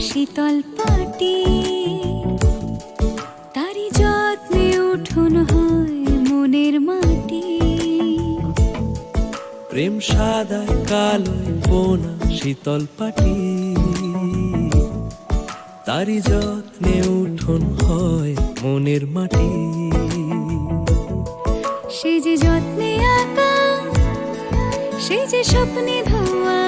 শীতল পাটি। তারি যত্নে উঠুন হয় মনের মাটি। প্রেম সাদায় কালোয় বোনা শীতল পাটি। তারি যত্নে উঠোন হয় মনের মাটি। সে যে যত্নে আঁকা সে যে স্বপ্নে ধোয়া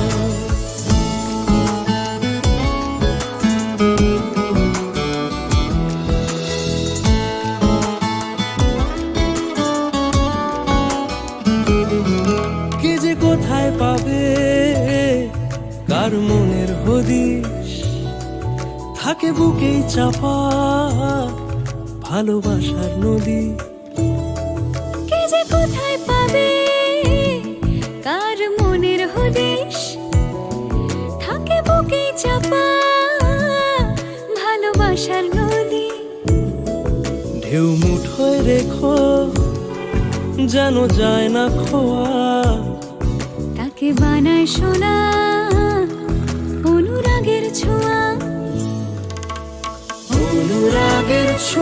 কার মনের হদিশ। থাকে বুকেই চাপা ভালোবাসার নদী। কে যে কোথায় পাবে কার মনের হদিশ? থাকে বুকে চাপা ভালোবাসার নদী। ঢেউ মুঠোয় রেখো যেন যায় না খোয়া। তাকে বানায় সোনা অনুরাগের ছোঁয়া অনুরাগের ছোঁয়া